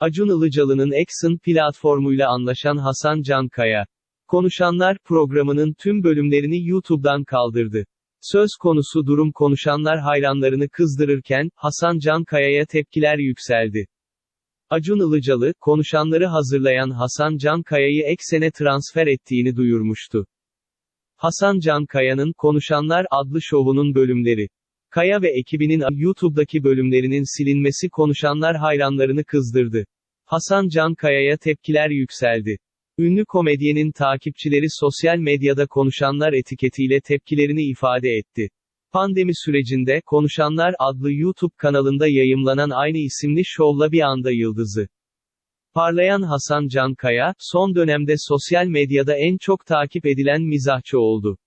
Acun Ilıcalı'nın Exxon platformuyla anlaşan Hasan Cankaya. Konuşanlar programının tüm bölümlerini YouTube'dan kaldırdı. Söz konusu durum konuşanlar hayranlarını kızdırırken, Hasan Cankaya'ya tepkiler yükseldi. Acun Ilıcalı, konuşanları hazırlayan Hasan Cankaya'yı Eksen'e transfer ettiğini duyurmuştu. Hasan Cankaya'nın Konuşanlar adlı şovunun bölümleri. Kaya ve ekibinin YouTube'daki bölümlerinin silinmesi konuşanlar hayranlarını kızdırdı. Hasan Cankaya'ya tepkiler yükseldi. Ünlü komedyenin takipçileri sosyal medyada konuşanlar etiketiyle tepkilerini ifade etti. Pandemi sürecinde Konuşanlar adlı YouTube kanalında yayımlanan aynı isimli şovla bir anda yıldızı. Parlayan Hasan Cankaya, son dönemde sosyal medyada en çok takip edilen mizahçı oldu.